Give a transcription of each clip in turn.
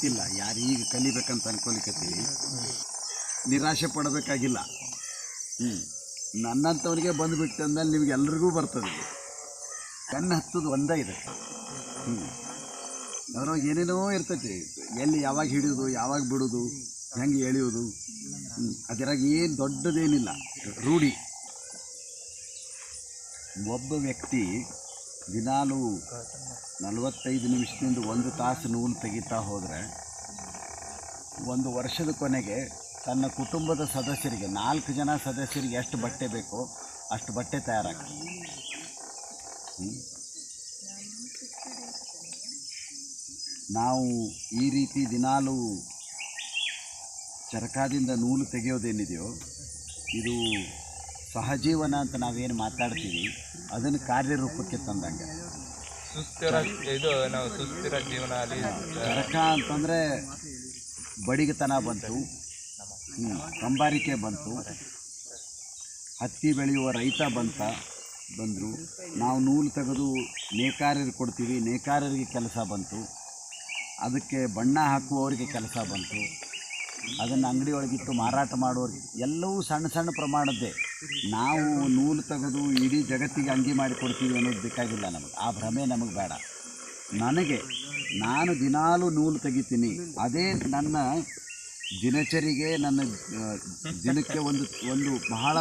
ಕಲಿತಿಲ್ಲ ಯಾರು ಈಗ ಕಲಿಬೇಕಂತ ಅನ್ಕೊಲಿಕತ್ತೀವಿ ನಿರಾಶೆ ಪಡಬೇಕಾಗಿಲ್ಲ. ಹ್ಞೂ ನನ್ನಂಥವ್ರಿಗೆ ಬಂದುಬಿಟ್ಟು ಅಂದಲ್ಲಿ ನಿಮ್ಗೆ ಎಲ್ರಿಗೂ ಬರ್ತದೆ. ಕಣ್ಣು ಹತ್ತೋದು ಒಂದೇ ಇದೆ. ಹ್ಞೂ ಏನೇನೋ ಇರ್ತೈತಿ. ಎಲ್ಲಿ ಯಾವಾಗ ಹಿಡಿಯೋದು ಯಾವಾಗ ಬಿಡೋದು, ಹೆಂಗೆ ಎಳೆಯೋದು. ಅದರಾಗ ಏನು ದೊಡ್ಡದೇನಿಲ್ಲ. ರೂಢಿ. ಒಬ್ಬ ವ್ಯಕ್ತಿ ದಿನಾಲು ನಲವತ್ತೈದು ನಿಮಿಷದಿಂದ ಒಂದು ತಾಸು ನೂಲು ತೆಗಿತಾ ಹೋದರೆ ಒಂದು ವರ್ಷದ ಕೊನೆಗೆ ತನ್ನ ಕುಟುಂಬದ ಸದಸ್ಯರಿಗೆ, ನಾಲ್ಕು ಜನ ಸದಸ್ಯರಿಗೆ ಎಷ್ಟು ಬಟ್ಟೆ ಬೇಕೋ ಅಷ್ಟು ಬಟ್ಟೆ ತಯಾರಾಗ್ತದೆ? ನಾವು ಈ ರೀತಿ ದಿನಾಲು ಚರಕಾದಿಂದ ನೂಲು ತೆಗೆಯೋದೇನಿದೆಯೋ, ಇದು ಸಹಜೀವನ ಅಂತ ನಾವೇನು ಮಾತಾಡ್ತೀವಿ, ಅದನ್ನು ಕಾರ್ಯರೂಪಕ್ಕೆ ತಂದಂಗೆ ಸುಸ್ಥಿರ ಇದು ನಾವು ಸುಸ್ಥಿರ ಜೀವನ ಅಲ್ಲಿ ಚರಕ ಅಂತಂದರೆ ಬಡಿಗೆತನ ಬಂತು. ಕಂಬಾರಿಕೆ ಬಂತು. ಹತ್ತಿ ಬೆಳೆಯುವ ರೈತ ಬಂತ, ಬಂದರು. ನಾವು ನೂಲು ತೆಗೆದು ನೇಕಾರರಿಗೆ ಕೊಡ್ತೀವಿ. ನೇಕಾರರಿಗೆ ಕೆಲಸ ಬಂತು. ಅದಕ್ಕೆ ಬಣ್ಣ ಹಾಕುವವರಿಗೆ ಕೆಲಸ ಬಂತು. ಅದನ್ನು ಅಂಗಡಿ ಒಳಗಿಟ್ಟು ಮಾರಾಟ ಮಾಡೋರು ಎಲ್ಲವೂ ಸಣ್ಣ ಸಣ್ಣ ಪ್ರಮಾಣದ್ದೇ. ನಾವು ನೂಲು ತೆಗೆದು ಇಡೀ ಜಗತ್ತಿಗೆ ಅಂಗಿ ಮಾಡಿ ಕೊಡ್ತೀವಿ ಅನ್ನೋದು ಬೇಕಾಗಿಲ್ಲ ನಮಗೆ. ಆ ಭ್ರಮೆ ನಮಗೆ ಬೇಡ. ನನಗೆ ನಾನು ದಿನಾಲು ನೂಲು ತೆಗಿತೀನಿ. ಅದೇ ನನ್ನ ದಿನಚರಿಗೆ ನನ್ನ ದಿನಕ್ಕೆ ಒಂದು ಒಂದು ಬಹಳ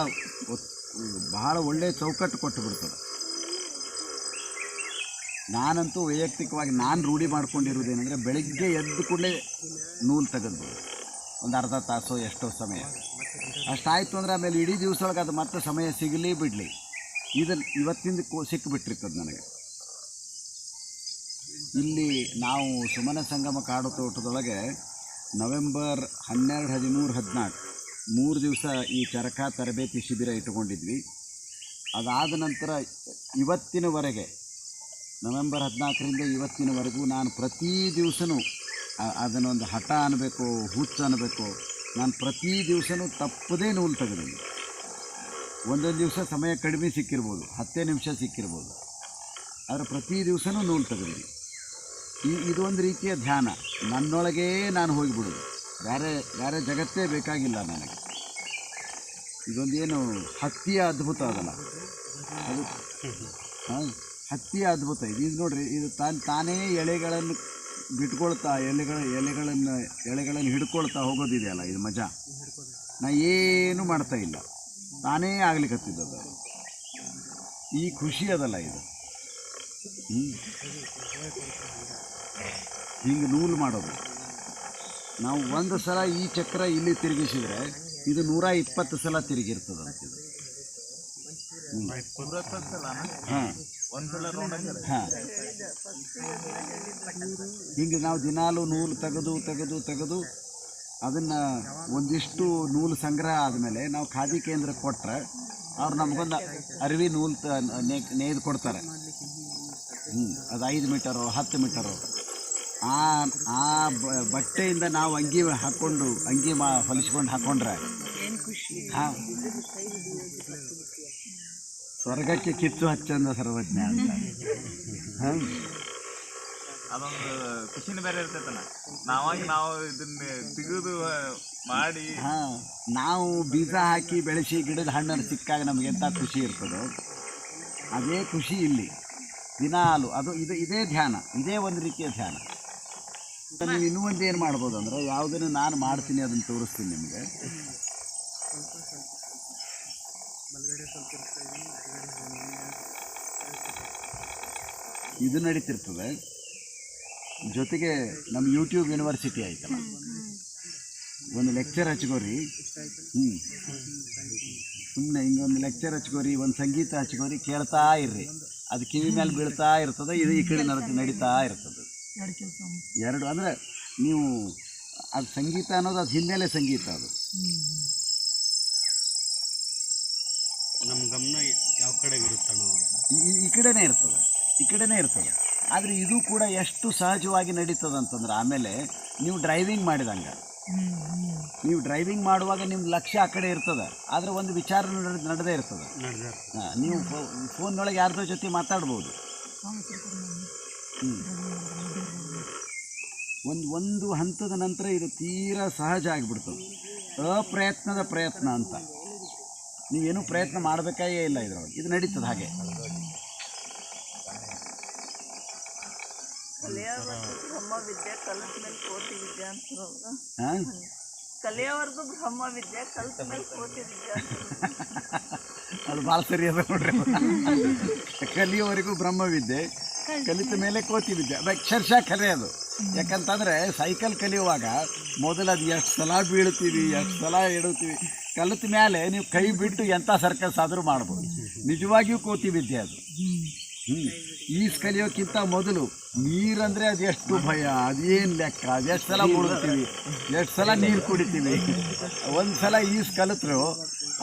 ಬಹಳ ಒಳ್ಳೆಯ ಚೌಕಟ್ಟು ಕೊಟ್ಟು ಬಿಡ್ತದೆ. ನಾನಂತೂ ವೈಯಕ್ತಿಕವಾಗಿ ನಾನು ರೂಢಿ ಮಾಡ್ಕೊಂಡಿರೋದೇನೆಂದರೆ ಬೆಳಿಗ್ಗೆ ಎದ್ದು ಕೂಡಲೇ ನೂಲು ತೆಗೆದು ಒಂದು ಅರ್ಧ ತಾಸು ಎಷ್ಟೋ ಸಮಯ. ಅಷ್ಟಾಯಿತು ಅಂದರೆ ಆಮೇಲೆ ಇಡೀ ದಿವಸ ಒಳಗೆ ಅದು ಮತ್ತೆ ಸಮಯ ಸಿಗಲಿ ಬಿಡಲಿ. ಇದು ಇವತ್ತಿಂದ ಕೋ ಸಿಕ್ಕಿಬಿಟ್ಟಿರ್ತದೆ ನನಗೆ. ಇಲ್ಲಿ ನಾವು ಸುಮನ ಸಂಗಮ ಕಾಡು ತೋಟದೊಳಗೆ ನವೆಂಬರ್ ಹನ್ನೆರಡು, ಹದಿಮೂರು, ಹದಿನಾಲ್ಕು ಮೂರು ದಿವಸ ಈ ಚರಕ ತರಬೇತಿ ಶಿಬಿರ ಇಟ್ಟುಕೊಂಡಿದ್ವಿ. ಅದಾದ ನಂತರ ಇವತ್ತಿನವರೆಗೆ, ನವೆಂಬರ್ ಹದಿನಾಲ್ಕರಿಂದ ಇವತ್ತಿನವರೆಗೂ ನಾನು ಪ್ರತಿ ದಿವಸನೂ ಅದನ್ನೊಂದು ಹಠ ಅನ್ನಬೇಕು ಹುಚ್ಚು ಅನ್ನಬೇಕು ನಾನು ಪ್ರತಿ ದಿವಸನೂ ತಪ್ಪದೇ ನೂಲು ತೆಗೆದೀನಿ ಒಂದೊಂದು ದಿವಸ ಸಮಯ ಕಡಿಮೆ ಸಿಕ್ಕಿರ್ಬೋದು, ಹತ್ತೇ ನಿಮಿಷ ಸಿಕ್ಕಿರ್ಬೋದು. ಆದರೆ ಪ್ರತಿ ದಿವಸನೂ ನೂಲು ತೆಗೆದೀನಿ ಈ ಇದೊಂದು ರೀತಿಯ ಧ್ಯಾನ. ನನ್ನೊಳಗೇ ನಾನು ಹೋಗಿಬಿಡೋದು. ಬೇರೆ ಬೇರೆ ಜಗತ್ತೇ ಬೇಕಾಗಿಲ್ಲ ನನಗೆ. ಇದೊಂದೇನು ಹತ್ತಿಯ ಅದ್ಭುತ ಅದಲ್ಲ. ಅದು, ಹಾಂ ಹತ್ತಿಯ ಅದ್ಭುತ. ಇದು ನೋಡ್ರಿ, ಇದು ತಾನು, ತಾನೇ ಎಳೆಗಳನ್ನು ಬಿಟ್ಕೊಳ್ತಾ ಎಲೆಗಳ ಎಲೆಗಳನ್ನು ಎಲೆಗಳನ್ನು ಹಿಡ್ಕೊಳ್ತಾ ಹೋಗೋದಿದೆಯಲ್ಲ ಇದು ಮಜಾ? ನಾ ಏನು ಮಾಡ್ತಾ ಇಲ್ಲ. ತಾನೇ ಆಗ್ಲಿಕ್ಕತ್ತಿದ್ದದು ಈ ಖುಷಿ ಅದಲ್ಲ ಇದು. ಹಿಂಗೆ ನೂಲು ಮಾಡೋದು. ನಾವು ಒಂದು ಸಲ ಈ ಚಕ್ರ ಇಲ್ಲಿ ತಿರುಗಿಸಿದ್ರೆ ಇದು ನೂರ ಇಪ್ಪತ್ತು ಸಲ ತಿರುಗಿರ್ತದೆ ಅಂತಿದು ಹಾಂ. ಹಾಂ. ಹಿಂಗೆ ನಾವು ದಿನಾಲು ನೂಲು ತೆಗೆದು ತೆಗೆದು ತೆಗೆದು ಅದನ್ನು ಒಂದಿಷ್ಟು ನೂಲು ಸಂಗ್ರಹ ಆದಮೇಲೆ ನಾವು ಖಾದಿ ಕೇಂದ್ರ ಕೊಟ್ಟರೆ ಅವ್ರು ನಮಗೊಂದು ಅರಿವಿ ನೂಲು ತ ನೇ- ನೇಯ್ದು ಕೊಡ್ತಾರೆ. ಹ್ಞೂ ಅದು ಐದು ಮೀಟರು ಹತ್ತು ಮೀಟರು. ಆ ಆ ಬ- ಬಟ್ಟೆಯಿಂದ ನಾವು ಅಂಗಿ ಹಾಕ್ಕೊಂಡು ಅಂಗಿ ಮಾ ಹೊಲಿಸ್ಕೊಂಡು ಹಾಕ್ಕೊಂಡ್ರೆ ಹಾಂ. ಸ್ವರ್ಗಕ್ಕೆ ಕಿತ್ತು ಹಚ್ಚಂದ ಸರ್ವಜ್ಞ ಅಂತ. ಹಾಂ. ಅದೊಂದು ಖುಷಿನ ಬೇರೆ ಇರ್ತೈತನ ನಾವಾಗಿ ನಾವು ಇದನ್ನ ತೆಗೆದು ಮಾಡಿ. ಹಾಂ. ನಾವು ಬೀಜ ಹಾಕಿ ಬೆಳೆಸಿ ಗಿಡದ ಹಣ್ಣನ್ನು ಸಿಕ್ಕಾಗ ನಮಗೆ ಎಂಥ ಖುಷಿ ಇರ್ತದೋ? ಅದೇ ಖುಷಿ ಇಲ್ಲಿ. ದಿನಾಲು. ಅದು ಇದು ಇದೇ ಧ್ಯಾನ. ಇದೇ ಒಂದು ರೀತಿಯ ಧ್ಯಾನ. ನೀವು ಇನ್ನೂ ಒಂದು ಏನು ಮಾಡ್ಬೋದು ಅಂದರೆ ಯಾವುದನ್ನು ನಾನು ಮಾಡ್ತೀನಿ ಅದನ್ನು ತೋರಿಸ್ತೀನಿ ನಿಮಗೆ. ಇದು ನಡೀತಿರ್ತದೆ. ಜೊತೆಗೆ ನಮ್ಮ ಯೂಟ್ಯೂಬ್ ಯೂನಿವರ್ಸಿಟಿ ಆಯ್ತಲ್ಲ. ಒಂದು ಲೆಕ್ಚರ್ ಹಚ್ಕೋರಿ. ಹ್ಞೂ ಸುಮ್ಮನೆ ಹಿಂಗೊಂದು ಲೆಕ್ಚರ್ ಹಚ್ಕೋರಿ ಒಂದು ಸಂಗೀತ ಹಚ್ಕೋರಿ ಕೇಳ್ತಾ ಇರ್ರಿ. ಅದು ಕಿವಿ ಮೇಲೆ ಬೀಳ್ತಾ ಇರ್ತದೆ ಇದು ಈ ಕಡೆ ನಡ ನಡೀತಾ ಇರ್ತದೆ. ಎರಡು ಅಂದರೆ ನೀವು ಅದು ಸಂಗೀತ ಅನ್ನೋದು ಅದು ಹಿನ್ನೆಲೆ ಸಂಗೀತ ಅದು. ನಮ್ಮ ಗಮನ ಯಾವ ಕಡೆ ಈ- ಈ ಕಡೆನೇ ಇರ್ತದೆ. ಈ ಕಡೆನೇ ಇರ್ತದೆ. ಆದರೆ ಇದು ಕೂಡ ಎಷ್ಟು ಸಹಜವಾಗಿ ನಡೀತದೆ ಅಂತಂದ್ರೆ ಆಮೇಲೆ ನೀವು ಡ್ರೈವಿಂಗ್ ಮಾಡಿದಂಗೆ. ನೀವು ಡ್ರೈವಿಂಗ್ ಮಾಡುವಾಗ ನಿಮ್ಮ ಲಕ್ಷ್ಯ ಆ ಕಡೆ ಇರ್ತದೆ. ಆದರೆ ಒಂದು ವಿಚಾರ ನಡೆ- ನಡೆದೇ ಇರ್ತದೆ. ನೀವು ಫೋನ್ನೊಳಗೆ ಯಾರ್ದೋ ಜೊತೆ ಮಾತಾಡ್ಬೋದು. ಹ್ಞೂ ಒಂದು ಒಂದು ಹಂತದ ನಂತರ ಇದು ತೀರಾ ಸಹಜ ಆಗಿಬಿಡ್ತದೆ ಅಪ್ರಯತ್ನದ ಪ್ರಯತ್ನ ಅಂತ. ನೀವೇನು ಪ್ರಯತ್ನ ಮಾಡಬೇಕಾಗೇ ಇಲ್ಲ ಇದ್ರೊಳಗೆ. ಇದು ನಡೀತದೆ ಹಾಗೆ. ಬ್ರಹ್ಮ ವಿದ್ಯೆ ಕಲಿತ ಮೇಲೆ ಕೋಟಿ ವಿದ್ಯೆ ಅಂತಾರಲ್ಲ ಹಾಂ? ಕಲಿಯೋವರೆಗೂ ಬ್ರಹ್ಮ ವಿದ್ಯೆ ಕಲಿತ ಮೇಲೆ ಕೋಟಿ ವಿದ್ಯೆ ಅಂತಾರಲ್ಲ. ಅದು ಭಾಳ ಸರಿ ಅದ ನೋಡ್ರಿ ಕಲಿಯೋವರೆಗೂ ಬ್ರಹ್ಮವಿದ್ಯೆ ಕಲಿತ ಮೇಲೆ ಕೋತಿ ವಿದ್ಯೆ ಅದು ಅಕ್ಷರಶಃ ಖರೆ ಅದು. ಯಾಕಂತಂದ್ರೆ ಸೈಕಲ್ ಕಲಿಯುವಾಗ ಮೊದಲು ಅದು ಎಷ್ಟು ಸಲ ಬೀಳ್ತೀವಿ ಎಷ್ಟು ಸಲ ಇಡುತ್ತೀವಿ ಕಲಿತ ಮೇಲೆ ನೀವು ಕೈ ಬಿಟ್ಟು ಎಂಥ ಸರ್ಕಸ್ ಆದರೂ ಮಾಡ್ಬೋದು. ನಿಜವಾಗಿಯೂ ಕೋತಿ ವಿದ್ಯೆ ಅದು. ಹ್ಞೂ ಈಜು ಕಲಿಯೋಕ್ಕಿಂತ ಮೊದಲು ನೀರಂದ್ರೆ ಅದು ಎಷ್ಟು ಭಯ? ಅದೇನು ಲೆಕ್ಕ? ಅದು ಎಷ್ಟು ಸಲ ಮುಳುಗ್ತೀವಿ? ಎಷ್ಟು ಸಲ ನೀರು ಕುಡಿತೀವಿ? ಒಂದು ಸಲ ಈಜು ಕಲಿತ್ರು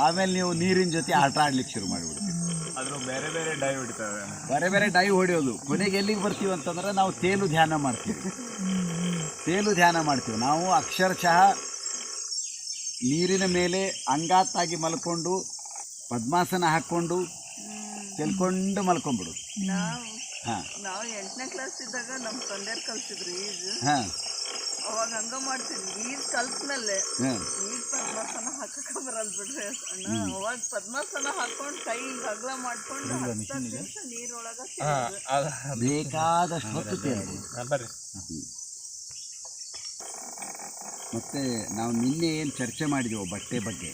ಆಮೇಲೆ ನೀವು ನೀರಿನ ಜೊತೆ ಆಟ ಆಡ್ಲಿಕ್ಕೆ ಶುರು ಮಾಡಿಬಿಡ್ತೀವಿ. ಅದ್ರ ಬೇರೆ ಬೇರೆ ಡೈ ಹೊಡಿತಾವೆ. ಬೇರೆ ಬೇರೆ ಡೈ ಹೊಡೆಯೋದು. ಕೊನೆಗೆ ಎಲ್ಲಿಗೆ ಬರ್ತೀವಿ ಅಂತಂದ್ರೆ ನಾವು ತೇಲು ಧ್ಯಾನ ಮಾಡ್ತೀವಿ. ತೇಲು ಧ್ಯಾನ ಮಾಡ್ತೀವಿ. ನಾವು ಅಕ್ಷರಶಃ ನೀರಿನ ಮೇಲೆ ಅಂಗಾತಾಗಿ ಮಲ್ಕೊಂಡು ಪದ್ಮಾಸನ ಹಾಕ್ಕೊಂಡು ತೆಲ್ಕೊಂಡು ಮಲ್ಕೊಂಡ್ಬಿಡು ನಾವು ಹಾಂ. ನಾವು ಎಂಟನೇ ಕ್ಲಾಸ್ ಇದ್ದಾಗ ನಮ್ಮ ತಂದೆಯವ್ರು ಕಲ್ಸಿದ್ರು ಈಜು. ಅವಾಗ ಹಂಗ ಮಾಡ್ತಿದ್ವಿ ಈಜ್ ಕಲ್ತ್ಮೇಲೆ ಈಗ ಪದ್ಮಾಸನ ಹಾಕಕ ಬರಲ್ಲ ಬಿಡ್ರಿ ಅಣ್ಣ. ಅವಾಗ ಪದ್ಮಾಸನ ಹಾಕೊಂಡು ಕೈ ಹಿಂಗ ಅಗಲ ಮಾಡ್ಕೊಂಡು ಹತ್ತು ನಿಮಿಷ ನೀರೊಳಗ. ಬೇಕಾದಷ್ಟು ಹೊತ್ತು ಬರ್ರಿ. ಮತ್ತು ನಾವು ನಿನ್ನೆ ಏನು ಚರ್ಚೆ ಮಾಡಿದೆವು ಬಟ್ಟೆ ಬಗ್ಗೆ?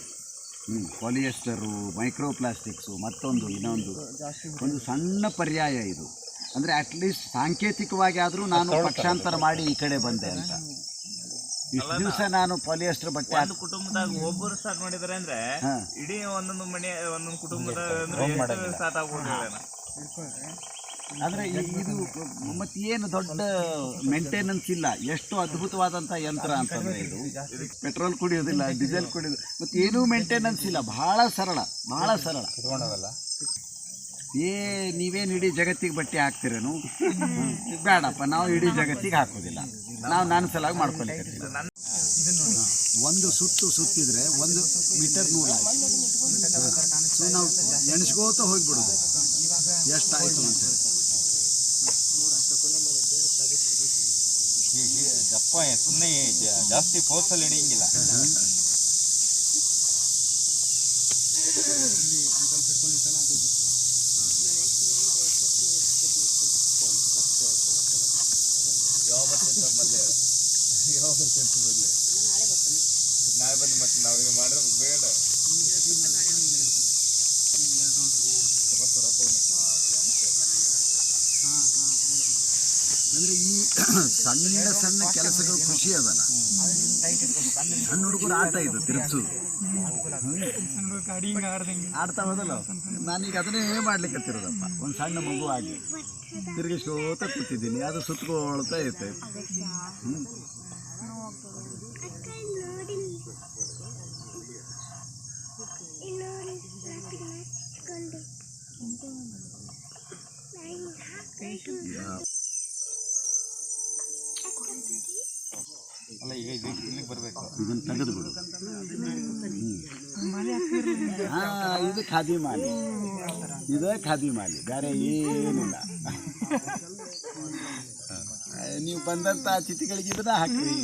ಹ್ಞೂ ಪಾಲಿಯೆಸ್ಟರು ಮೈಕ್ರೋ ಪ್ಲಾಸ್ಟಿಕ್ಸು ಮತ್ತೊಂದು ಇನ್ನೊಂದು. ಒಂದು ಸಣ್ಣ ಪರ್ಯಾಯ ಇದು. ಅಂದರೆ ಅಟ್ಲೀಸ್ಟ್ ಸಾಂಕೇತಿಕವಾಗಿ ಆದರೂ ನಾನು ಪಕ್ಷಾಂತರ ಮಾಡಿ ಈ ಕಡೆ ಬಂದೆ ಅಂತ. ಇಷ್ಟು ದಿವಸ ನಾನು ಪಾಲಿಯೆಸ್ಟರ್ ಬಟ್ಟೆ ಅದು ಕುಟುಂಬದಾಗ ಒಬ್ಬರು ಸ್ಟಾರ್ಟ್ ಮಾಡಿದಾರೆ ಅಂದ್ರೆ ಇಡೀ ಒಂದೊಂದು ಮನೆ ಒಂದೊಂದು ಕುಟುಂಬದ ಅಂದ್ರೆ ಸ್ಟಾರ್ಟ್ ಅಂದರೆ ಇದು ಮತ್ತೆ ಏನು ದೊಡ್ಡ ಮೇಂಟೆನೆನ್ಸ್ ಇಲ್ಲ. ಎಷ್ಟು ಅದ್ಭುತವಾದಂತ ಯಂತ್ರ ಅಂತಂದ್ರೆ ಇದು. ಪೆಟ್ರೋಲ್ ಕುಡಿಯೋದಿಲ್ಲ ಡೀಸೆಲ್ ಕುಡಿಯೋದು ಮತ್ತೆ ಏನೂ ಮೇಂಟೆನೆನ್ಸ್ ಇಲ್ಲ. ಬಹಳ ಸರಳ ಬಹಳ ಸರಳ. ಏ ನೀವೇನು ಇಡೀ ಜಗತ್ತಿಗೆ ಬಟ್ಟೆ ಹಾಕ್ತಿರೇನು? ಬೇಡಪ್ಪ ನಾವು ಇಡೀ ಜಗತ್ತಿಗೆ ಹಾಕೋದಿಲ್ಲ. ನಾವು ನಾನು ಸಲಾಗಿ ಮಾಡ್ಕೊಲಿಕ್ಕೆ ಒಂದು ಸುತ್ತು ಸುತ್ತಿದ್ರೆ ಒಂದು ಮೀಟರ್ ನೂರಾಯ್ತು ಸೊ ನಾವು ಎಣಿಸ್ಕೋತ ಹೋಗ್ಬಿಡೋದು. ಎಷ್ಟಾಯಿತು ಅಂತ ದಪ್ಪ ಸುಮ್ಮನೆ ಜಾಸ್ತಿ ಫೋರ್ಸಲ್ಲಿ ಹಿಡಿಯಂಗಿಲ್ಲ. ನಾಳೆ ಬಂದು ಮತ್ತೆ ನಾವು ಇದು ಮಾಡಿದ್ರೆ ಬೇಡ. ಅಂದರೆ ಈ ಸಣ್ಣ ಸಣ್ಣ ಕೆಲಸಗಳು ಖುಷಿ ಅದಲ್ಲ. ಸಣ್ಣ ಹುಡುಗರು ಆಟ ಇದು ತಿರುಗಿಸೋದು. ಆಡ್ತಾ ಹೋದಲ್ಲ ನಾನೀಗ ಅದನ್ನೇ ಮಾಡ್ಲಿಕ್ಕೆ ಹತ್ತಿರೋದಪ್ಪ ಒಂದು ಸಣ್ಣ ಮಗು ಆಗಿ ತಿರುಗಿಸ್ಕೋತ ಕೂತಿದ್ದೀನಿ, ಅದು ಸುತ್ತಕೊಳ್ತಾ ಇರ್ತೈತೆ ಅಲ್ಲ ಈಗ ಇದು ಇಲ್ಲಿಗೆ ಬರಬೇಕು ಇದನ್ನು ತೆಗೆದು ಬಿಡು ಹಾಂ ಇದು ಖಾದಿ ಮಾಲಿ ಇದೇ ಖಾದಿ ಮಾಲಿ ಬೇರೆ ಏನಿಲ್ಲ ಆ, ನೀವು ಬಂದಂತ ಅತಿಥಿಗಳಿಗೆ ಇದನ್ನ ಹಾಕ್ರಿ.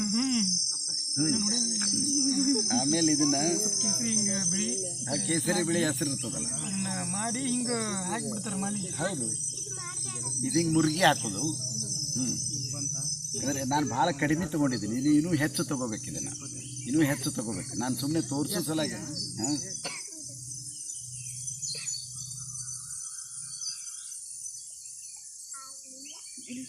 ಆಮೇಲೆ ಇದನ್ನ ಕೇಸರಿ ಬಿಳಿ. ಹೆಸರು ಇರ್ತದಲ್ಲ. ಮಾಡಿ ಹಿಂಗ ಹಾಕ್ಬಿಡ್ತಾರೆ ಮನೆ ಹೌದು. ಇದು ಹಿಂಗೆ ಮುರುಗಿ ಹಾಕೋದು. ಹ್ಞೂ ಅಂದರೆ ನಾನು ಭಾಳ ಕಡಿಮೆ ತೊಗೊಂಡಿದ್ದೀನಿ. ಇಲ್ಲಿ ಇನ್ನೂ ಹೆಚ್ಚು ತೊಗೋಬೇಕು ಇದನ್ನು. ಇನ್ನೂ ಹೆಚ್ಚು ತೊಗೋಬೇಕು. ನಾನು ಸುಮ್ಮನೆ ತೋರಿಸೋ ಸಲಾಗಿ ಹಾಂ. ಇದು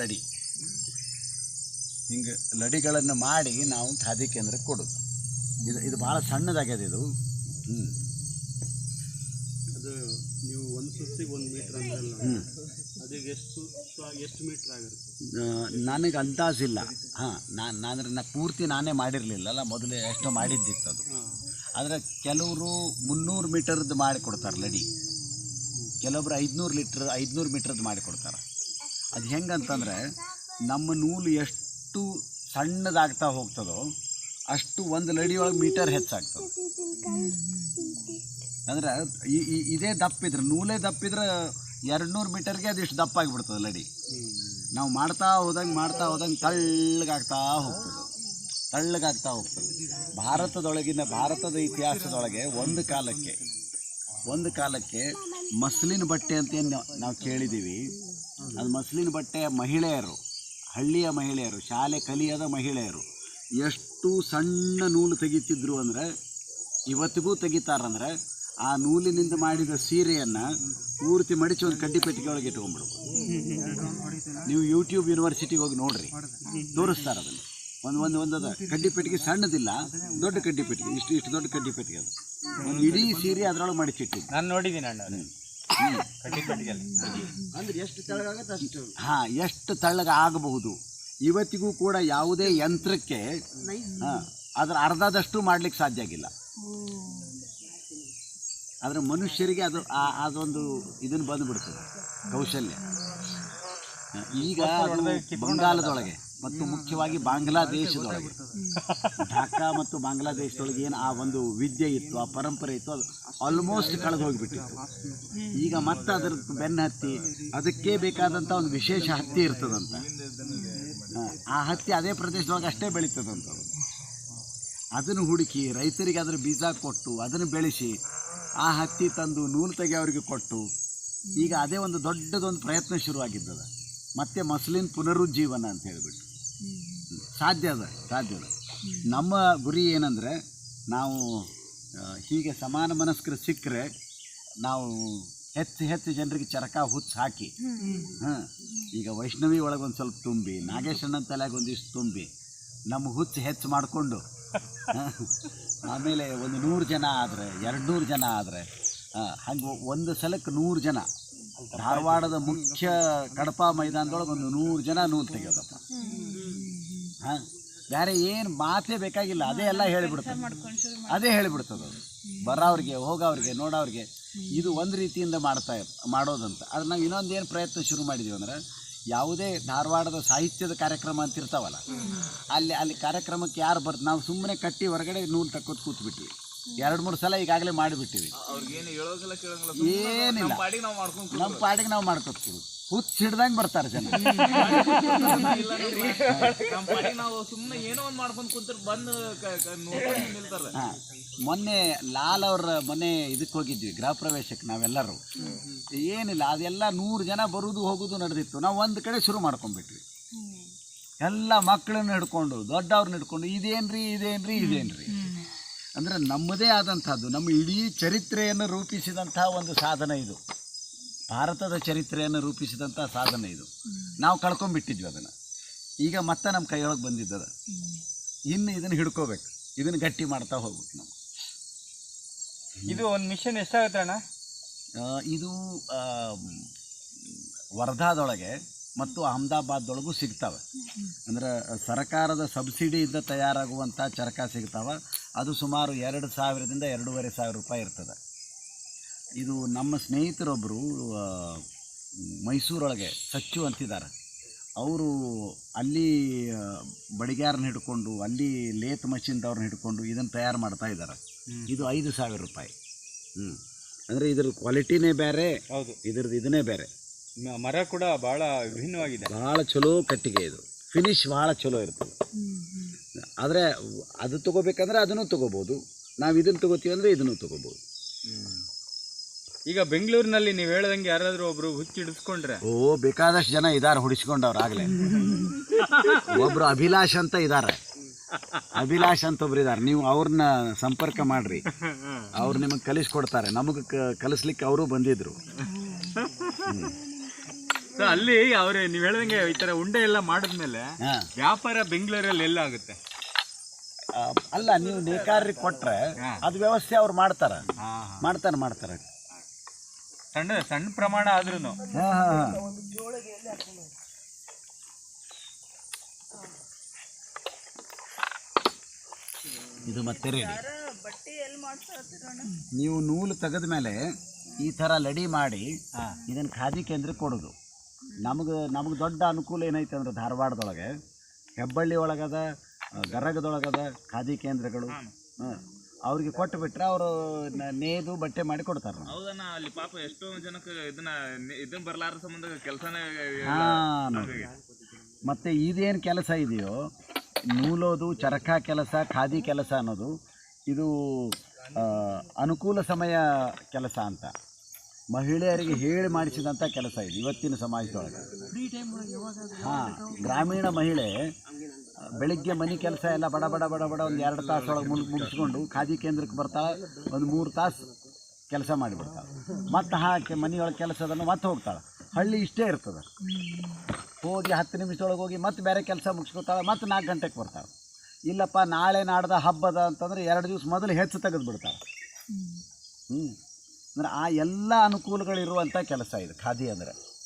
ಲಡಿ ಹಿಂಗೆ ಲಡಿಗಳನ್ನು ಮಾಡಿ ನಾವು ಖಾದಿ ಕೇಂದ್ರಕ್ಕೆ ಕೊಡೋದು. ಇದು ಇದು ಭಾಳ ಸಣ್ಣದಾಗ್ಯದ ಇದು. ಹ್ಞೂ ಅದು ನೀವು ಒಂದು ಸುತ್ತಿಗೆ ಒಂದು ಮೀಟ್ರ್ ಹ್ಞೂ ಅದಕ್ಕೆ ಎಷ್ಟು ಎಷ್ಟು ಮೀಟ್ರ್ ಆಗಿರುತ್ತೆ? ನನಗೆ ಅಂದಾಜಿಲ್ಲ. ಹಾಂ ನಾನು ನಾನು ನಾ ಪೂರ್ತಿ ನಾನೇ ಮಾಡಿರಲಿಲ್ಲಲ್ಲ ಮೊದಲೇ ಎಷ್ಟೋ ಮಾಡಿದ್ದಿತ್ತು ಅದು. ಆದರೆ ಕೆಲವರು ಮುನ್ನೂರು ಮೀಟರ್ದು ಮಾಡಿ ಕೊಡ್ತಾರೆ ಲಡಿ ಕೆಲವೊಬ್ರು ಐದುನೂರು ಲೀಟ್ರ್ ಐದುನೂರು ಮೀಟ್ರದ್ದು ಮಾಡಿ ಕೊಡ್ತಾರೆ ಅದು ಹೆಂಗಂತಂದರೆ ನಮ್ಮ ನೂಲು ಎಷ್ಟು ಸಣ್ಣದಾಗ್ತಾ ಹೋಗ್ತದೋ ಅಷ್ಟು ಒಂದು ಲಡಿಯೊಳಗೆ ಮೀಟರ್ ಹೆಚ್ಚಾಗ್ತದೆ. ಅಂದ್ರೆ ಈ- ಇದೇ ದಪ್ಪ ಇದ್ರೆ, ನೂಲೇ ದಪ್ಪ ಇದ್ರೆ ಎರಡು ನೂರು ಮೀಟರ್ಗೆ ಅದಿಷ್ಟು ದಪ್ಪ ಆಗಿಬಿಡ್ತದೆ ಲಡಿ. ನಾವು ಮಾಡ್ತಾ ಹೋದಂಗೆ ಮಾಡ್ತಾ ಹೋದಂಗೆ ತಳ್ಳಗಾಗ್ತಾ ಹೋಗ್ತದೆ. ತಳ್ಳಗಾಗ್ತಾ ಹೋಗ್ತದೆ. ಭಾರತದೊಳಗಿನ, ಭಾರತದ ಇತಿಹಾಸದೊಳಗೆ ಒಂದು ಕಾಲಕ್ಕೆ ಒಂದು ಕಾಲಕ್ಕೆ ಮಸಲಿನ ಬಟ್ಟೆ ಅಂತ ಏನು ನಾವು ಕೇಳಿದ್ದೀವಿ ಅದು ಮಸ್ಲಿನ ಬಟ್ಟೆ ಮಹಿಳೆಯರು ಹಳ್ಳಿಯ ಮಹಿಳೆಯರು ಶಾಲೆ ಕಲಿಯದ ಮಹಿಳೆಯರು. ಎಷ್ಟು ಸಣ್ಣ ನೂಲು ತೆಗಿತಿದ್ರು ಅಂದರೆ ಇವತ್ತಿಗೂ ತೆಗಿತಾರಂದ್ರೆ ಆ ನೂಲಿನಿಂದ ಮಾಡಿದ ಸೀರೆಯನ್ನು ಪೂರ್ತಿ ಮಡಿಚಿ ಒಂದು ಕಡ್ಡಿ ಪೆಟ್ಟಿಗೆ ಒಳಗೆ ಇಟ್ಕೊಂಡ್ಬಿಡು. ನೀವು ಯೂಟ್ಯೂಬ್ ಯೂನಿವರ್ಸಿಟಿಗೆ ಹೋಗಿ ನೋಡ್ರಿ. ತೋರಿಸ್ತಾರೆ ಅದನ್ನು. ಒಂದು ಒಂದು ಒಂದದ ಕಡ್ಡಿ ಪೆಟ್ಟಿಗೆ ಸಣ್ಣದಿಲ್ಲ ದೊಡ್ಡ ಕಡ್ಡಿ ಪೆಟ್ಟಿಗೆ ಇಷ್ಟು ಇಷ್ಟು ದೊಡ್ಡ ಕಡ್ಡಿ ಪೆಟ್ಟಿಗೆ ಅದು. ಒಂದು ಇಡೀ ಸೀರೆ ಅದರೊಳಗೆ ಮಡಿಚಿಟ್ಟಿದ್ದು. ನಾನು ನೋಡಿದ್ದೀನಿ ಅಣ್ಣ ಅಂದ್ರೆ ಎಷ್ಟು ಅಷ್ಟು ಹಾ ಎಷ್ಟು ತಳ್ಳಗ ಆಗಬಹುದು. ಇವತ್ತಿಗೂ ಕೂಡ ಯಾವುದೇ ಯಂತ್ರಕ್ಕೆ ಹಾ, ಅದರ ಅರ್ಧದಷ್ಟು ಮಾಡ್ಲಿಕ್ಕೆ ಸಾಧ್ಯ ಆಗಿಲ್ಲ. ಆದರೆ ಮನುಷ್ಯರಿಗೆ ಅದು ಆ- ಅದೊಂದು ಇದನ್ನ ಬಂದುಬಿಡ್ತದೆ ಕೌಶಲ್ಯ. ಈಗ ಅದು ಬಂಗಾಲದೊಳಗೆ. ಮತ್ತು ಮುಖ್ಯವಾಗಿ ಬಾಂಗ್ಲಾದೇಶದೊಳಗೆ. ಢಾಕಾ ಮತ್ತು ಬಾಂಗ್ಲಾದೇಶದೊಳಗೆ ಏನು ಆ ಒಂದು ವಿದ್ಯೆ ಇತ್ತು ಆ ಪರಂಪರೆ ಇತ್ತು ಅದು ಆಲ್ಮೋಸ್ಟ್ ಕಳೆದು ಹೋಗಿಬಿಟ್ಟಿತ್ತು. ಈಗ ಮತ್ತೆ ಅದ್ರ ಬೆನ್ನ ಹತ್ತಿ ಅದಕ್ಕೆ ಬೇಕಾದಂಥ ಒಂದು ವಿಶೇಷ ಹತ್ತಿ ಇರ್ತದಂತ. ಆ ಹತ್ತಿ ಅದೇ ಪ್ರದೇಶದೊಳಗೆ ಅಷ್ಟೇ ಬೆಳೀತದಂತ ಅದು. ಅದನ್ನು ಹುಡುಕಿ ರೈತರಿಗೆ ಅದರ ಬೀಜ ಕೊಟ್ಟು ಅದನ್ನು ಬೆಳೆಸಿ ಆ ಹತ್ತಿ ತಂದು ನೂಲು ತೆಗೆಯೋರಿಗೆ ಕೊಟ್ಟು ಈಗ ಅದೇ ಒಂದು ದೊಡ್ಡದೊಂದು ಪ್ರಯತ್ನ ಶುರುವಾಗಿದ್ದದ. ಮತ್ತೆ ಮಸ್ಲಿನ್ ಪುನರುಜ್ಜೀವನ ಅಂತ ಹೇಳಿಬಿಟ್ಟು. ಸಾಧ್ಯ ಅದ ಸಾಧ್ಯ ಅದ. ನಮ್ಮ ಗುರಿ ಏನಂದರೆ ನಾವು ಹೀಗೆ ಸಮಾನ ಮನಸ್ಕರು ಸಿಕ್ಕರೆ ನಾವು ಹೆಚ್ಚು ಹೆಚ್ಚು ಜನರಿಗೆ ಚರಕ ಹುಚ್ಚು ಹಾಕಿ, ಹಾಂ, ಈಗ ವೈಷ್ಣವಿ ಒಳಗೆ ಒಂದು ಸ್ವಲ್ಪ ತುಂಬಿ ನಾಗೇಶಣ್ಣನ ತಲೆಗೆ ಒಂದಿಷ್ಟು ತುಂಬಿ, ನಮ್ಮ ಹುಚ್ಚು ಹೆಚ್ಚು ಮಾಡಿಕೊಂಡು ಆಮೇಲೆ ಒಂದು ನೂರು ಜನ ಆದರೆ, ಎರಡು ನೂರು ಜನ ಆದರೆ ಹಂಗೆ ಒಂದು ಸಲಕ್ಕೆ ನೂರು ಜನ. ಧಾರವಾಡದ ಮುಖ್ಯ ಕಡಪಾ ಮೈದಾನದೊಳಗೆ ಒಂದು ನೂರು ಜನ ನೂಲು ತೆಗೆಯೋದಪ್ಪ. ಹಾಂ? ಬೇರೆ ಏನು ಮಾತೇ ಬೇಕಾಗಿಲ್ಲ. ಅದೇ ಎಲ್ಲ ಹೇಳಿಬಿಡ್ತದೆ. ಅದೇ ಹೇಳಿಬಿಡ್ತದೆ ಅದು. ಬರೋವ್ರಿಗೆ ಹೋಗೋವ್ರಿಗೆ ನೋಡೋವ್ರಿಗೆ ಇದು ಒಂದು ರೀತಿಯಿಂದ ಮಾಡ್ತಾ ಮಾಡೋದಂತ. ಆದರೆ ನಾವು ಇನ್ನೊಂದು ಏನು ಪ್ರಯತ್ನ ಶುರು ಮಾಡಿದ್ದೀವಿ ಅಂದ್ರೆ ಯಾವುದೇ ಧಾರವಾಡದ ಸಾಹಿತ್ಯದ ಕಾರ್ಯಕ್ರಮ ಅಂತ ಇರ್ತಾವಲ್ಲ ಅಲ್ಲಿ ಅಲ್ಲಿ ಕಾರ್ಯಕ್ರಮಕ್ಕೆ ಯಾರು ಬರ್ತ ನಾವು ಸುಮ್ಮನೆ ಕಟ್ಟಿ ಹೊರಗಡೆ ನೂಲು ತಕ್ಕೋದು ಕೂತ್ಬಿಟ್ವಿ. ಎರಡು ಮೂರು ಸಲ ಈಗಾಗಲೇ ಮಾಡಿಬಿಟ್ಟಿವಿ. ಏನಿಲ್ಲ. ನಮ್ಮ ಪಾಡಿಗೆ ನಾವು ಮಾಡ್ಕೊತೀವಿ ಹುಚ್ಚು ಹಿಡ್ದಂಗೆ ಬರ್ತಾರೆ ಜನ. ನಾವು ಸುಮ್ಮನೆ ಏನೋ ಒಂದು ಮಾಡ್ಕೊಂಡು ಕುಂತ್ರೆ ಬಂದು ನಿಲ್ತಾರೆ. ಮೊನ್ನೆ ಲಾಲ್ ಅವ್ರ ಮನೆ ಇದಕ್ಕೆ ಹೋಗಿದ್ವಿ ಗೃಹ ಪ್ರವೇಶಕ್ಕೆ ನಾವೆಲ್ಲರೂ. ಏನಿಲ್ಲ ಅದೆಲ್ಲ ನೂರು ಜನ ಬರುವುದು ಹೋಗುದು ನಡೆದಿತ್ತು. ನಾವು ಒಂದು ಕಡೆ ಶುರು ಮಾಡ್ಕೊಂಡ್ಬಿಟ್ವಿ. ಎಲ್ಲ ಮಕ್ಕಳನ್ನ ಹಿಡ್ಕೊಂಡು ದೊಡ್ಡವ್ರನ್ನ ಹಿಡ್ಕೊಂಡು ಇದೇನ್ರಿ ಇದೇನ್ರಿ ಇದೇನ್ರಿ. ಅಂದ್ರೆ ನಮ್ಮದೇ ಆದಂಥದ್ದು ನಮ್ಮ ಇಡೀ ಚರಿತ್ರೆಯನ್ನು ರೂಪಿಸಿದಂತಹ ಒಂದು ಸಾಧನ ಇದು. ಭಾರತದ ಚರಿತ್ರೆಯನ್ನು ರೂಪಿಸಿದಂಥ ಸಾಧನೆ ಇದು. ನಾವು ಕಳ್ಕೊಂಡ್ಬಿಟ್ಟಿದ್ವಿ ಅದನ್ನು. ಈಗ ಮತ್ತೆ ನಮ್ಮ ಕೈಯೊಳಗೆ ಬಂದಿದ್ದದ. ಇನ್ನು ಇದನ್ನು ಹಿಡ್ಕೋಬೇಕು. ಇದನ್ನು ಗಟ್ಟಿ ಮಾಡ್ತಾ ಹೋಗ್ಬೇಕು ನಾವು. ಇದು ಒಂದು ಮಿಷನ್ ಎಷ್ಟಾಗುತ್ತೆ ಅಣ್ಣ? ಇದು ವರ್ಧಾದೊಳಗೆ ಮತ್ತು ಅಹಮದಾಬಾದ್ದೊಳಗೂ ಸಿಗ್ತವೆ. ಅಂದ್ರೆ ಸರ್ಕಾರದ ಸಬ್ಸಿಡಿಯಿಂದ ತಯಾರಾಗುವಂಥ ಚರಕ ಸಿಗ್ತಾವೆ. ಅದು ಸುಮಾರು ಎರಡು ಸಾವಿರದಿಂದ ಎರಡೂವರೆ ಸಾವಿರ ರೂಪಾಯಿ ಇರ್ತದೆ. ಇದು ನಮ್ಮ ಸ್ನೇಹಿತರೊಬ್ಬರು ಮೈಸೂರೊಳಗೆ ಸಚ್ಚು ಅಂತಿದ್ದಾರೆ. ಅವರು ಅಲ್ಲಿ ಬಡಿಗ್ಯಾರನ್ನ ಹಿಡ್ಕೊಂಡು ಅಲ್ಲಿ ಲೇತ್ ಮಷಿನ್ದವ್ರನ್ನ ಹಿಡ್ಕೊಂಡು ಇದನ್ನು ತಯಾರು ಮಾಡ್ತಾ ಇದ್ದಾರೆ. ಇದು ಐದು ಸಾವಿರ ರೂಪಾಯಿ. ಹ್ಞೂ ಅಂದರೆ ಇದ್ರ ಕ್ವಾಲಿಟಿನೇ ಬೇರೆ ಹೌದು. ಇದ್ರದ್ದು ಇದನ್ನೇ ಬೇರೆ. ಮರ ಕೂಡ ಭಾಳ ವಿಭಿನ್ನವಾಗಿದೆ. ಭಾಳ ಚಲೋ ಕಟ್ಟಿಗೆ ಇದು. ಫಿನಿಶ್ ಭಾಳ ಚಲೋ ಇರ್ತದೆ. ಆದರೆ ಅದು ತಗೋಬೇಕಂದ್ರೆ ಅದನ್ನು ತೊಗೋಬೋದು. ನಾವು ಇದನ್ನು ತೊಗೋತೀವಿ ಅಂದರೆ ಇದನ್ನು ತಗೋಬೋದು. ಈಗ ಬೆಂಗಳೂರಿನಲ್ಲಿ ನೀವು ಹೇಳ್ದಂಗೆ ಯಾರಾದ್ರೂ ಒಬ್ರು ಹುಚ್ಚಿಡಿಸ್ಕೊಂಡ್ರೆ ಓ ಬೇಕಾದಷ್ಟು ಜನ ಇದಾರೆ ಹುಡಿಸ್ಕೊಂಡವ್ರ ಆಗಲೇ. ಒಬ್ರು ಅಭಿಲಾಷ್ ಅಂತ ಇದಾರೆ. ಅಭಿಲಾಷ್ ಅಂತ ಒಬ್ರು ಇದಾರೆ. ನೀವು ಅವ್ರನ್ನ ಸಂಪರ್ಕ ಮಾಡ್ರಿ. ಅವ್ರು ನಿಮಗೆ ಕಲಿಸ್ಕೊಡ್ತಾರೆ. ನಮಗೆ ಕಲಿಸ್ಲಿಕ್ಕೆ ಅವರು ಬಂದಿದ್ರು. ಸೊ ಅಲ್ಲಿ ಅವ್ರು ನೀವು ಹೇಳ್ದಂಗೆ ಈ ತರ ಉಂಡೆ ಎಲ್ಲ ಮಾಡಿದ್ಮೇಲೆ ವ್ಯಾಪಾರ ಬೆಂಗಳೂರಲ್ಲಿ ಎಲ್ಲ ಆಗುತ್ತೆ ಅಲ್ಲ ನೀವು ನೇಕಾರ್ರಿಗೆ ಕೊಟ್ರೆ ಅದು ವ್ಯವಸ್ಥೆ ಅವ್ರು ಮಾಡ್ತಾರೆ. ಮಾಡ್ತಾರೆ ಮಾಡ್ತಾರೆ ಸಣ್ಣ ಸಣ್ಣ ಪ್ರಮಾಣ ಆದ್ರೂ ಹಾಂ ಹಾಂ ಇದು ಮತ್ತೆ ನೀವು ನೂಲು ತೆಗೆದ ಮೇಲೆ ಈ ಥರ ಲಡಿ ಮಾಡಿ ಇದನ್ನು ಖಾದಿ ಕೇಂದ್ರಕ್ಕೆ ಕೊಡೋದು. ನಮಗೆ ನಮಗೆ ದೊಡ್ಡ ಅನುಕೂಲ ಏನೈತೆ ಅಂದ್ರೆ ಧಾರವಾಡದೊಳಗೆ ಹೆಬ್ಬಳ್ಳಿ ಒಳಗದ ಗರಗದೊಳಗದ ಖಾದಿ ಕೇಂದ್ರಗಳು. ಹಾಂ. ಅವ್ರಿಗೆ ಕೊಟ್ಟು ಬಿಟ್ರೆ ಅವರು ನೇದು ಬಟ್ಟೆ ಮಾಡಿ ಕೊಡ್ತಾರ. ಹೌದಣ್ಣ ಅಲ್ಲಿ ಪಾಪ ಎಷ್ಟೋ ಜನಕ್ಕೆ ಇದನ್ನ ಇದನ್ನ ಬರ್ಲಾರ ಸಂಬಂಧ ಕೆಲಸನೇ ಮತ್ತು ಇದೇನು ಕೆಲಸ ಇದೆಯೋ ನೂಲೋದು ಚರಕ ಕೆಲಸ ಖಾದಿ ಕೆಲಸ ಅನ್ನೋದು ಇದು ಅನುಕೂಲ ಸಮಯ ಕೆಲಸ ಅಂತ. ಮಹಿಳೆಯರಿಗೆ ಹೇಳಿ ಮಾಡಿಸಿದಂಥ ಕೆಲಸ ಇದು, ಇವತ್ತಿನ ಸಮಾಜದೊಳಗೆ. ಹಾಂ, ಗ್ರಾಮೀಣ ಮಹಿಳೆ, ಬೆಳಿಗ್ಗೆ ಮನೆ ಕೆಲಸ ಎಲ್ಲ ಬಡ ಬಡ ಬಡ ಬಡ ಒಂದು ಎರಡು ತಾಸೊಳಗೆ ಮುಗಿ ಮುಗಿಸ್ಕೊಂಡು ಖಾದಿ ಕೇಂದ್ರಕ್ಕೆ ಬರ್ತಾಳೆ, ಒಂದು ಮೂರು ತಾಸು ಕೆಲಸ ಮಾಡಿಬಿಡ್ತಾಳೆ. ಮತ್ತೆ ಹಾಕಿ ಮನೆಯೊಳಗೆ ಕೆಲಸದನ್ನು ಮತ್ತೆ ಹೋಗ್ತಾಳೆ. ಹಳ್ಳಿ ಇಷ್ಟೇ ಇರ್ತದೆ. ಹೋಗಿ ಹತ್ತು ನಿಮಿಷದೊಳಗೆ ಹೋಗಿ ಮತ್ತೆ ಬೇರೆ ಕೆಲಸ ಮುಗಿಸ್ಕೊತಾಳೆ ಮತ್ತೆ ನಾಲ್ಕು ಗಂಟೆಗೆ ಬರ್ತಾಳೆ. ಇಲ್ಲಪ್ಪ, ನಾಳೆ ನಾಡ್ದ ಹಬ್ಬದ ಅಂತಂದ್ರೆ ಎರಡು ದಿವಸ ಮೊದಲು ಹೆಚ್ಚು ತೆಗೆದು ಬಿಡ್ತಾಳೆ ಹ್ಞೂ ಅಂದ್ರೆ ಆ ಎಲ್ಲ ಅನುಕೂಲಗಳಿರುವಂಥ ಕೆಲಸ ಇದು ಖಾದಿ ಅಂದರೆ.